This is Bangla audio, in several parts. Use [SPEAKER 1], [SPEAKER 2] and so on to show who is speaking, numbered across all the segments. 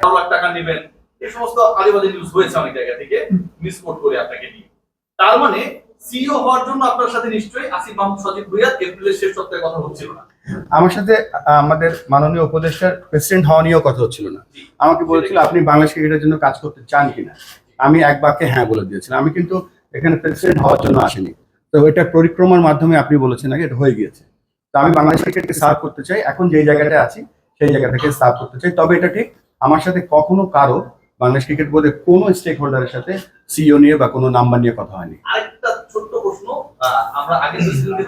[SPEAKER 1] বারো লাখ টাকা নেবেন। এই সমস্ত আদিবাদী নিউজ হয়েছে অনেক জায়গা থেকে। মিসকোট করে আপনাকে নিয়ে। তার মানে সিইও হওয়ার জন্য আপনার সাথে নিশ্চয়ই আসিফ মাহমুদ সজিব ভুইয়া এপ্রিলের শেষ সপ্তাহে কথা হচ্ছিল না।
[SPEAKER 2] আমার সাথে আমাদের মাননীয় উপদেষ্টার প্রেসিডেন্ট হওয়া নিয়েও কথা হচ্ছিল না। আমাকে বলেছিল আপনি বাংলাদেশ ক্রিকেটের জন্য কাজ করতে চান কিনা? আমি এক বাক্যে হ্যাঁ বলে দিয়েছিলাম। আমি কিন্তু এখানে প্রেসিডেন্ট হওয়ার জন্য আসিনি। তো এটা পরিক্রমার মাধ্যমে আপনি বলেছেন আগে এটা হয়ে গিয়েছে। তো আমি বাংলাদেশ ক্রিকেটকে সার্ভ করতে চাই। এখন যেই জায়গাটায় আছি সেই জায়গাটাকে সার্ভ করতে চাই। তবে এটা ঠিক আমার সাথে কখনো কারও বাংলাদেশ ক্রিকেট বোর্ডের কোনো স্টেক হোল্ডারের সাথে সিও নিয়ে বা কোনো নাম্বার নিয়ে কথা হয়নি।
[SPEAKER 1] আরেকটা ছোট্ট প্রশ্ন আমরা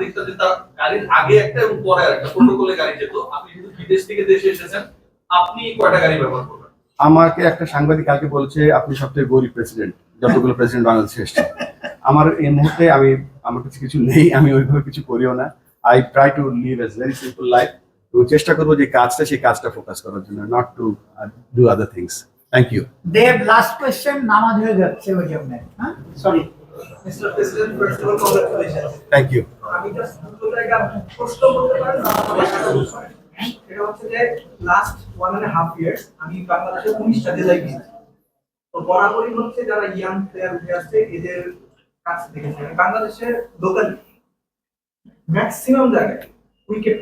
[SPEAKER 1] দেখতাম যে তার গাড়ির আগে একটা এবং পরে একটা প্রোটোকলে গাড়ি যেত। আপনি কিন্তু বিদেশ থেকে দেশে এসেছেন আপনি কয়টা গাড়ি ব্যবহার করবেন?
[SPEAKER 2] আমাকে একটা সাংবাদিক কালকে বলেছে আপনি সবথেকে গরিব প্রেসিডেন্ট যতগুলো প্রেসিডেন্ট বাংলাদেশে এসছে। আমার এই মুহূর্তে আমি আমার কাছে কিছু নেই আমি ওইভাবে কিছু করিও না। I try to live as very simple life তো চেষ্টা করব যে কাজটা সেই কাজটা ফোকাস করার জন্য not to do other things thank you
[SPEAKER 3] Dev last question নামাজ হয়ে যাচ্ছে ওই জন্য হ্যাঁ? Sorry
[SPEAKER 4] mister president first of all congratulation
[SPEAKER 2] thank you
[SPEAKER 4] আমি জাস্ট দুটো জায়গা প্রশ্ন করতে পারেন। এটা হচ্ছে যে last one and half years আমি বাংলাদেশের উনিশটা জেলায় গিয়েছি। তো বরাবরই হচ্ছে যারা ইয়াং প্লেয়ার উঠে আসছে এদের কাছ থেকে আমি বাংলাদেশের লোকাল ম্যাক্সিমাম জায়গায় উইকেট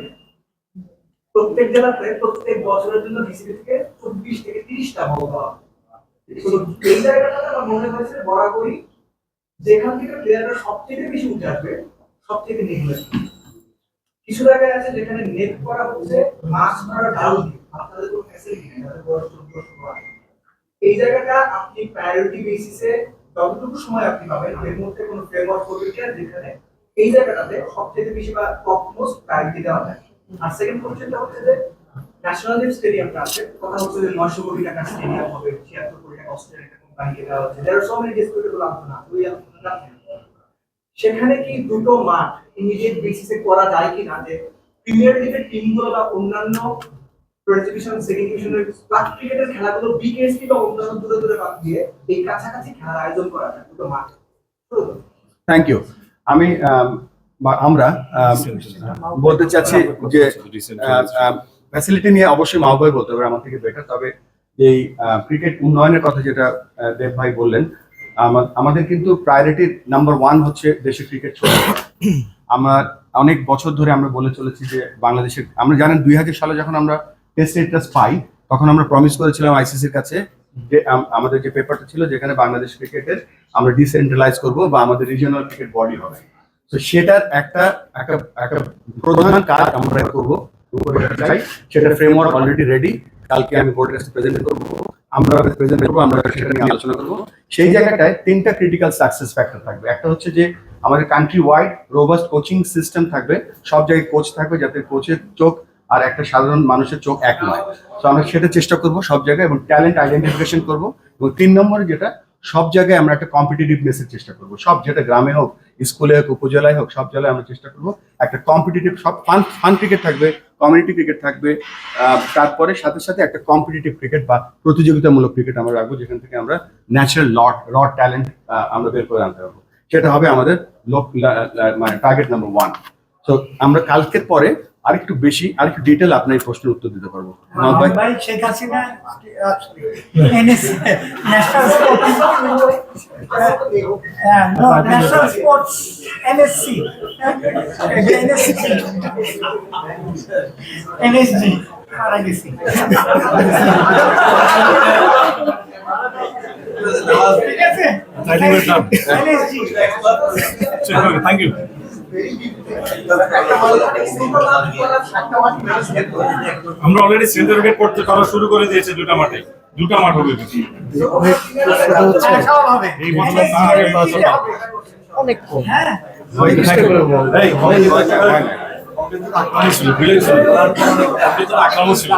[SPEAKER 4] প্রত্যেক জেলাতে প্রত্যেক বছরের জন্য ডিসিবি থেকে চব্বিশ থেকে তিরিশটা দেওয়া এই জায়গাটাতে আমার মনে হয়েছে বরাবরই যেখান থেকে প্লেয়াররা সব থেকে বেশি উঠে আসবে সব থেকে নেগলেক্ট কিছু জায়গায় আছে যেখানে নেট করা হচ্ছে মাছ ধরা ডাল দিয়ে আপনাদের কোনো ফ্যাসিলিটি নেই তাদের বড় এই জায়গাটা আপনি প্রায়োরিটি বেসিসে যতটুকু সময় আপনি পাবেন, এর মধ্যে কোনো ফ্রেমওয়ার্ক করবে যেখানে এই জায়গাটাতে সব থেকে বেশি বা টপ প্রায়োরিটি দেওয়া যায় আর সেকেন্ড কোশ্চেনটা হচ্ছে যে ন্যাশনাল যে স্টেডিয়ামটা আছে। কথা হচ্ছে যে নয়শো কোটি টাকা স্টেডিয়াম হবে ছিয়াত্তর কোটি টাকা অস্ট্রেলিয়া একটা কোম্পানিকে দেওয়া হচ্ছে। দেয়ার সো মেনি ডিসপিউটেবল আলোচনা ওই আলোচনা সেখানে কি দুটো মাঠ ইমিডিয়েট বেসিসে করা যায় কিনা? যে প্রিমিয়ার লিগের টিমগুলো বা অন্যান্য ফার্স্ট ডিভিশন সেকেন্ড ডিভিশনের ক্লাব ক্রিকেটের খেলাগুলো বিকেএসপি বা অন্যান্য দূরে দূরে বাদ দিয়ে এই কাছাকাছি খেলার আয়োজন করা যায় দুটো মাঠ।
[SPEAKER 2] থ্যাংক ইউ আম, বা- আমরা বলতে চাচ্ছি যে ফ্যাসিলিটি নিয়ে অবশ্যই মাহবাই বলতে হবে, আমার থেকে বেটার তবে এই ক্রিকেট উন্নয়নের কথা যেটা দেব ভাই বললেন আমাদের কিন্তু প্রায়োরিটি নাম্বার ওয়ান হচ্ছে দেশের ক্রিকেট ছড়িয়ে। আমার অনেক বছর ধরে আমরা বলে চলেছি যে বাংলাদেশের আমরা জানেন দুই হাজার সালে যখন আমরা টেস্ট স্টেটাস পাই, তখন আমরা প্রমিস করেছিলাম আইসিসির কাছে যে আমাদের যে পেপারটা ছিল যেখানে বাংলাদেশ ক্রিকেটের আমরা ডিসেন্ট্রালাইজ করব বা আমাদের রিজিওনাল ক্রিকেট বডি হবে তো সেটার একটা একটা একটা প্রধান কাজ আমরা করব করে যাই সেটা ফ্রেমওয়ার্ক অলরেডি রেডি কালকে আমি প্রেজেন্ট করব, আমরা প্রেজেন্ট করব, আমরা সেটা নিয়ে আলোচনা করব। সেই জায়গাটায় তিনটা ক্রিটিক্যাল সাকসেস ফ্যাক্টর থাকবে। একটা হচ্ছে যে আমাদের country wide robust coaching system থাকবে। সব জায়গায় কোচ থাকবে যাতে কোচের চোখ আর একটা সাধারণ মানুষের চোখ এক নয়। তো আমরা সেটা চেষ্টা করব সব জায়গায় এবং ট্যালেন্ট আইডেন্টিফিকেশন করব। এবং তিন নম্বরে যেটা, সব জায়গায় আমরা একটা কম্পিটিটিভনেসের চেষ্টা করব। সব যেটা গ্রামে হোক স্কুলে হোক, উপজেলায় হোক, সব জেলায় আমরা চেষ্টা করব। একটা কম্পিটিটিভ সব ফান ফান ক্রিকেট থাকবে কমিউনিটি ক্রিকেট থাকবে তারপরে সাথে সাথে একটা কম্পিটিটিভ ক্রিকেট বা প্রতিযোগিতামূলক ক্রিকেট আমরা রাখব, যেখান থেকে আমরা ন্যাচারাল লট র ট্যালেন্ট আমরা বের করে আনতে পারব। সেটা হবে আমাদের লোক মানে টার্গেট নাম্বার ওয়ান তো আমরা কালকের পরে আরেকটু বেশি আরেকটু ডিটেল আপনার প্রশ্নের উত্তর দিতে পারব। ভাই
[SPEAKER 3] Sheikh Hasina national national sports NSC NSC NSG মারা গেছি। ঠিক আছে?
[SPEAKER 5] থ্যাংক ইউ আমরা অলরেডি সেন্টার উইকেট করতে করা শুরু করে দিয়েছি দুটা মাঠে দুটা মাঠ হবে
[SPEAKER 3] হ্যাঁ,
[SPEAKER 5] এই বছর না আগের বছর
[SPEAKER 3] অনেক কম হ্যাঁ
[SPEAKER 5] আক্রমণ ছিল,